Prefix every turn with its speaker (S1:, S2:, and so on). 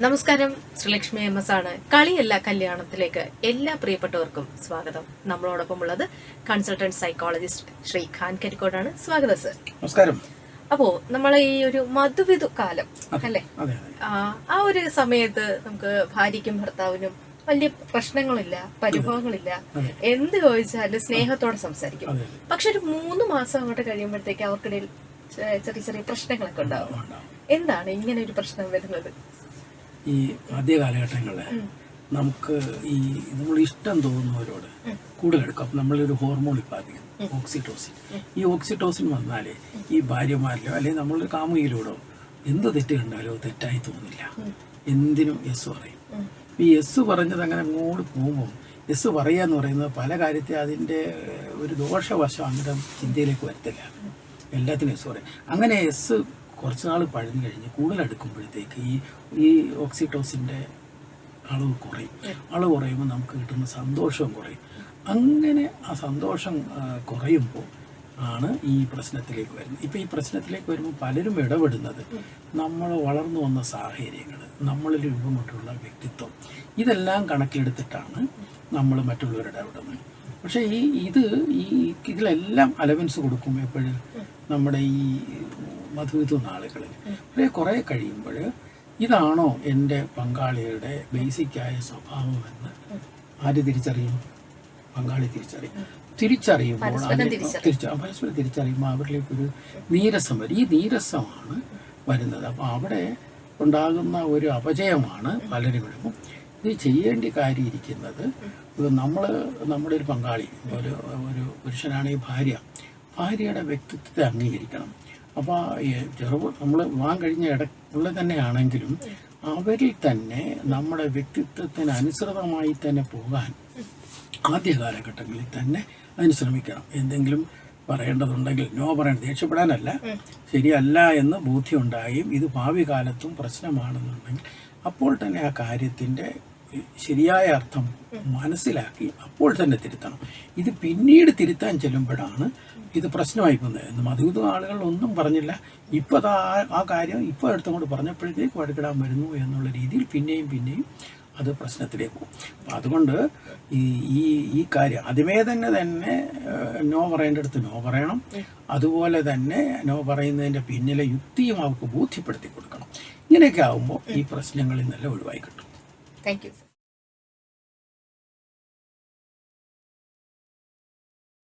S1: നമസ്കാരം. Sreelakshmi M S ആണ്. കളിയല്ല കല്യാണത്തിലേക്ക് എല്ലാ പ്രിയപ്പെട്ടവർക്കും സ്വാഗതം. നമ്മളോടൊപ്പം ഉള്ളത് കൺസൾട്ടന്റ് സൈക്കോളജിസ്റ്റ് ശ്രീ ഖാൻ കരിക്കോടാണ്. സ്വാഗതം സർ
S2: നമസ്കാരം.
S1: അപ്പോ നമ്മൾ ഈ ഒരു മധുവിധു കാലം അല്ലെ? ആ, ഒരു സമയത്ത് നമുക്ക് ഭാര്യയ്ക്കും ഭർത്താവിനും വലിയ പ്രശ്നങ്ങളില്ല പരിഭവങ്ങളില്ല. എന്ത് ചോദിച്ചാലും സ്നേഹത്തോടെ സംസാരിക്കും. പക്ഷെ ഒരു മൂന്ന് മാസം അങ്ങോട്ട് കഴിയുമ്പോഴത്തേക്ക് അവർക്കിടയിൽ ചെറിയ ചെറിയ പ്രശ്നങ്ങളൊക്കെ ഉണ്ടാവും. എന്താണ് ഇങ്ങനെ ഒരു പ്രശ്നം വരുന്നത്?
S2: ഈ ആദ്യ കാലഘട്ടങ്ങളിൽ നമുക്ക് ഈ നമ്മൾ ഇഷ്ടം തോന്നുന്നവരോട് കൂടുതൽ എടുക്കും അപ്പം നമ്മളൊരു ഹോർമോൺ ഉൽപ്പാദിക്കും ഓക്സിറ്റോസിൻ. ഈ ഓക്സിറ്റോസിൻ വന്നാലേ ഈ ഭാര്യമാരിലോ അല്ലെങ്കിൽ നമ്മളൊരു കാമുകയിലൂടോ എന്ത് തെറ്റ് കണ്ടാലോ തെറ്റായി തോന്നില്ല. എന്തിനും യെസ് പറയും. ഈ യെസ് പറഞ്ഞത് അങ്ങനെ അങ്ങോട്ട് പോകുമ്പോൾ യെസ് പറയുക എന്ന് പറയുന്നത് പല കാര്യത്തെ അതിന്റെ ഒരു ദോഷവശം അങ്ങനെ ചിന്തയിലേക്ക് വരത്തില്ല. എല്ലാത്തിനും യെസ് പറയും. അങ്ങനെ യെസ് കുറച്ച് നാൾ പഴഞ്ഞു കഴിഞ്ഞ് കൂടുതൽ അടുക്കുമ്പോഴത്തേക്ക് ഈ ഈ ഓക്സിറ്റോസിന്റെ അളവ് കുറയും. അളവ് കുറയുമ്പോൾ നമുക്ക് കിട്ടുന്ന സന്തോഷവും കുറയും. അങ്ങനെ ആ സന്തോഷം കുറയുമ്പോൾ ആണ് ഈ പ്രശ്നത്തിലേക്ക് വരുന്നത്. ഇപ്പം ഈ പ്രശ്നത്തിലേക്ക് വരുമ്പോൾ പലരും ഇടപെടുന്നത് നമ്മൾ വളർന്നു വന്ന സാഹചര്യങ്ങൾ നമ്മളിൽ രൂപം കൊണ്ടുള്ള വ്യക്തിത്വം ഇതെല്ലാം കണക്കിലെടുത്തിട്ടാണ് നമ്മൾ മറ്റുള്ളവരുടെ ഇടപെടുന്നത്. പക്ഷേ ഈ ഇത് ഈ ഇതിലെല്ലാം അലവൻസ് കൊടുക്കും എപ്പോഴും നമ്മുടെ ഈ മധുവിധ നാളുകളിൽ. പക്ഷേ കുറേ കഴിയുമ്പോൾ ഇതാണോ എന്റെ പങ്കാളിയുടെ ബേസിക്കായ സ്വഭാവമെന്ന് ആര് തിരിച്ചറിയും? പങ്കാളി തിരിച്ചറിയും. തിരിച്ചറിയുമ്പോൾ തിരിച്ച പരസ്പരം തിരിച്ചറിയുമ്പോൾ അവരിലേക്ക് ഒരു നീരസം വരും. ഈ നീരസമാണ് വരുന്നത്. അപ്പോൾ അവിടെ ഉണ്ടാകുന്ന ഒരു അപജയമാണ് പലരും കൂടെ ഇത് ചെയ്യേണ്ട കാര്യം ഇരിക്കുന്നത് നമ്മൾ നമ്മുടെ ഒരു പങ്കാളി ഒരു ഒരു പുരുഷനാണെങ്കിൽ ഭാര്യ. ഭാര്യയുടെ വ്യക്തിത്വത്തെ അംഗീകരിക്കണം. അപ്പോൾ ചെറുപ്പം നമ്മൾ വിവാഹം കഴിഞ്ഞ ഇടയ്ക്കുള്ള തന്നെ ആണെങ്കിലും അവരിൽ തന്നെ നമ്മുടെ വ്യക്തിത്വത്തിന് അനുസൃതമായി തന്നെ പോകാൻ ആദ്യ കാലഘട്ടങ്ങളിൽ തന്നെ അതിന് ശ്രമിക്കണം. എന്തെങ്കിലും പറയേണ്ടതുണ്ടെങ്കിൽ നോ പറയണം ദേഷ്യപ്പെടാനല്ല. ശരിയല്ല എന്ന് ബോധ്യമുണ്ടായും. ഇത് ഭാവി കാലത്തും പ്രശ്നമാണെന്നുണ്ടെങ്കിൽ അപ്പോൾ തന്നെ ആ കാര്യത്തിന്റെ ശരിയായ അർത്ഥം മനസ്സിലാക്കി അപ്പോൾ തന്നെ തിരുത്തണം. ഇത് പിന്നീട് തിരുത്താൻ ചെല്ലുമ്പോഴാണ് ഇത് പ്രശ്നമായി പോകുന്നത്. എന്ന് മധുവിധ ആളുകൾ ഒന്നും പറഞ്ഞില്ല. ഇപ്പോൾ ആ- ആ കാര്യം ഇപ്പോൾ എടുത്തുകൊണ്ട് പറഞ്ഞപ്പോഴത്തേക്ക് വടുക്കിടാൻ വരുന്നു എന്നുള്ള രീതിയിൽ പിന്നെയും പിന്നെയും അത് പ്രശ്നത്തിലേക്ക് പോകും. അപ്പം അതുകൊണ്ട് ഈ ഈ ഈ കാര്യം ആദ്യമേ തന്നെ തന്നെ നോ നോ പറയേണ്ടടുത്ത് നോ പറയണം. അതുപോലെ തന്നെ നോ പറയുന്നതിന്റെ പിന്നിലെ യുക്തിയും അവർക്ക് ബോധ്യപ്പെടുത്തി കൊടുക്കണം. ഇങ്ങനെയൊക്കെ ആകുമ്പോൾ ഈ പ്രശ്നങ്ങളിൽ നല്ല ഒഴിവായി കിട്ടും.
S1: Thank you.